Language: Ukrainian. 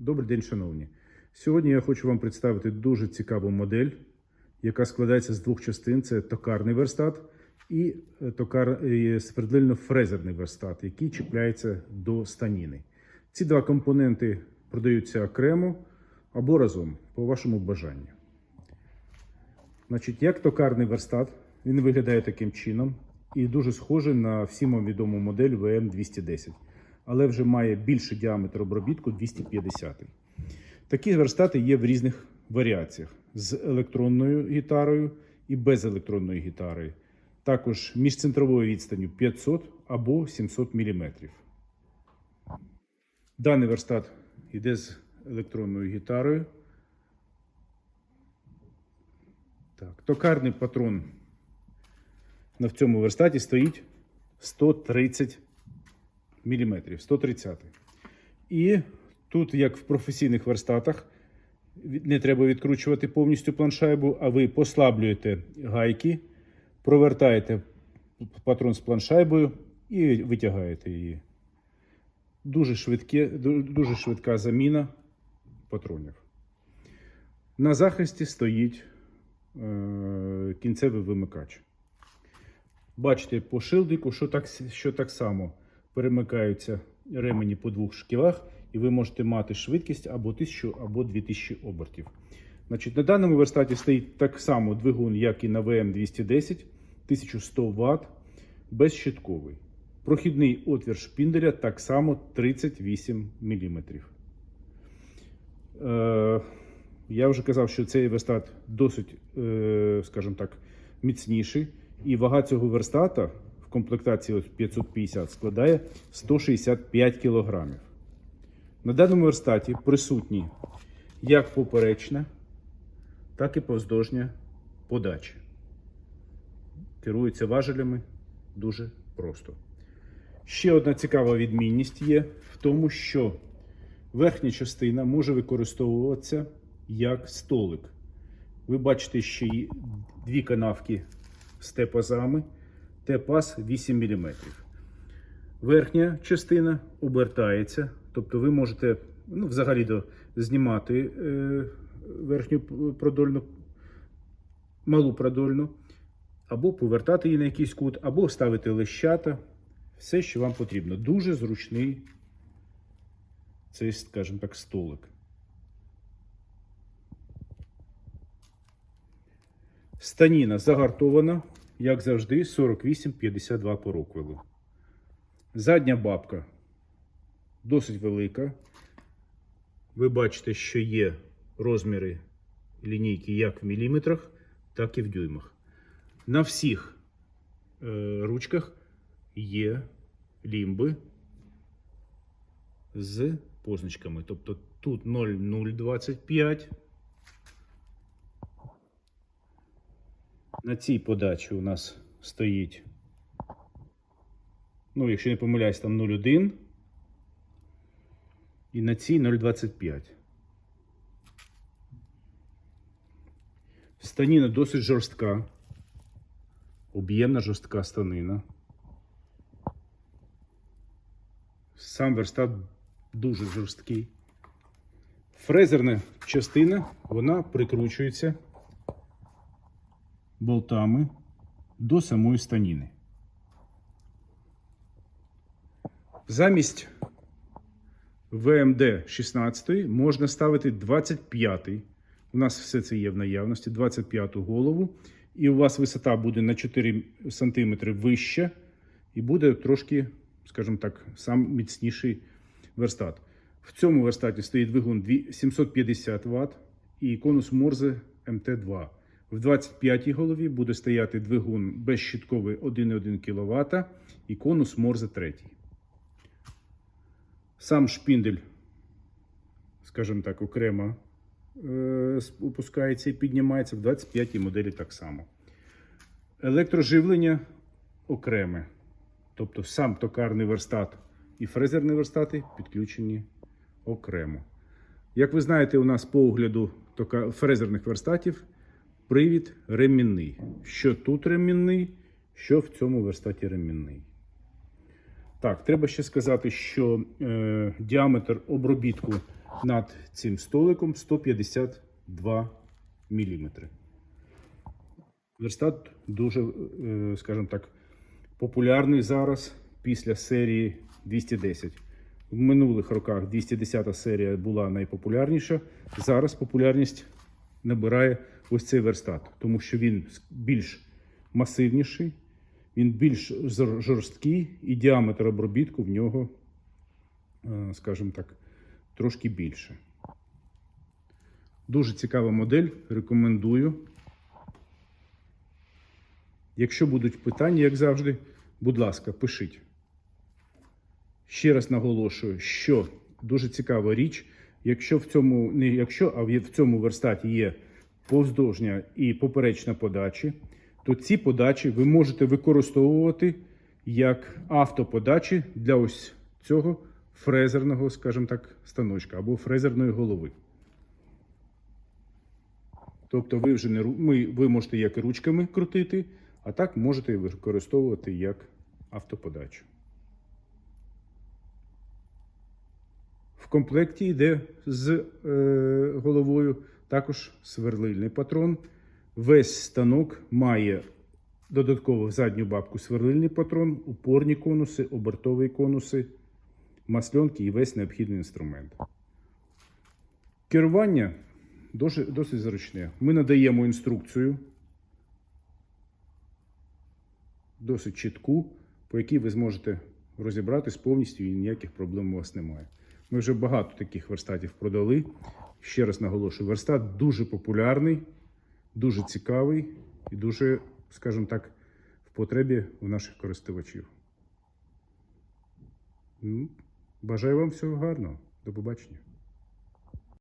Добрий день, шановні. Сьогодні я хочу вам представити дуже цікаву модель, яка складається з двох частин: це токарний верстат і е, токар свердлильно-фрезерний верстат, який чіпляється до станіни. Ці два компоненти продаються окремо або разом, по вашому бажанню. Значить, як токарний верстат, він виглядає таким чином і дуже схожий на всім відому модель VM210, але вже має більший діаметр обробітку 250. Такі верстати є в різних варіаціях з електронною гітарою і без електронної гітари. Також міжцентровою відстанню 500 або 700 мм. Даний верстат йде з електронною гітарою. Так, токарний патрон на в цьому верстаті стоїть 130 мм. 130. І тут, як в професійних верстатах, не треба відкручувати повністю планшайбу, а ви послаблюєте гайки, провертаєте патрон з планшайбою і витягаєте її. Дуже, швидке, дуже швидка заміна патронів. На захисті стоїть е, кінцевий вимикач. Бачите по шилдику, що так, що так само перемикаються ремені по двох шківах, і ви можете мати швидкість або 1000, або 2000 обертів. Значить, на даному верстаті стоїть так само двигун, як і на VM210, 1100 Вт, безщитковий. Прохідний отвір шпінделя так само 38 мм. Е, я вже казав, що цей верстат досить, е, скажімо так, міцніший. І вага цього верстата в комплектації 550 складає 165 кг. На даному верстаті присутні як поперечна, так і повздовжня подача. Керується важелями дуже просто. Ще одна цікава відмінність є в тому, що верхня частина може використовуватися як столик. Ви бачите, є дві канавки з Т-паз 8 мм. Верхня частина обертається, тобто ви можете ну, взагалі до, знімати е, верхню продольну, малу продольну, або повертати її на якийсь кут, або ставити лещата. Все, що вам потрібно. Дуже зручний цей, скажімо так, столик. Станіна загартована, як завжди, 48-52 по роквелу. Задня бабка досить велика. Ви бачите, що є розміри лінійки як в міліметрах, так і в дюймах. На всіх е, ручках є лімби з позначками. Тобто тут 0,025. На цій подачі у нас стоїть, ну, якщо не помиляюсь, там 0,1. І на цій 0,25. Станіна досить жорстка. Об'ємна жорстка станина. Сам верстат дуже жорсткий. Фрезерна частина вона прикручується болтами до самої станіни. Замість ВМД 16 можна ставити 25. У нас все це є в наявності, 25 голову. І у вас висота буде на 4 см вища, і буде трошки, скажімо так, сам міцніший верстат. В цьому верстаті стоїть двигун 750 Вт і конус Морзе МТ2. В 25-й голові буде стояти двигун безщитковий 1,1 кВт і конус Морзе 3. Сам шпіндель, скажімо так, окремо е, опускається і піднімається в 25 моделі так само. Електроживлення окреме. Тобто сам токарний верстат і фрезерні верстати підключені окремо. Як ви знаєте, у нас по огляду фрезерних верстатів привід ремінний. Що тут ремінний, що в цьому верстаті ремінний. Так, треба ще сказати, що е, діаметр обробітку над цим столиком 152 мм. Верстат дуже, е, скажімо так, популярний зараз після серії 210. В минулих роках 210 серія була найпопулярніша. Зараз популярність набирає ось цей верстат, тому що він більш масивніший, він більш жорсткий і діаметр обробітку в нього, е, скажімо так, трошки більше. Дуже цікава модель, рекомендую. Якщо будуть питання, як завжди, будь ласка, пишіть. Ще раз наголошую, що дуже цікава річ, якщо в цьому не якщо, а в цьому верстаті є повздовжня і поперечна подачі, то ці подачі ви можете використовувати як автоподачі для ось цього фрезерного, скажімо так, станочка або фрезерної голови. Тобто ви вже не ми, ви можете як ручками крутити, а так можете використовувати як автоподачу. В комплекті йде з е, головою також сверлильний патрон. Весь станок має додатково в задню бабку сверлильний патрон, упорні конуси, обертові конуси, масльонки і весь необхідний інструмент. Керування досить, досить зручне. Ми надаємо інструкцію досить чітку, по якій ви зможете розібратись повністю і ніяких проблем у вас немає. Ми вже багато таких верстатів продали. Ще раз наголошую, верстат дуже популярний, дуже цікавий і дуже, скажімо так, в потребі у наших користувачів. Ну, Бажаю вам всього гарного. До побачення.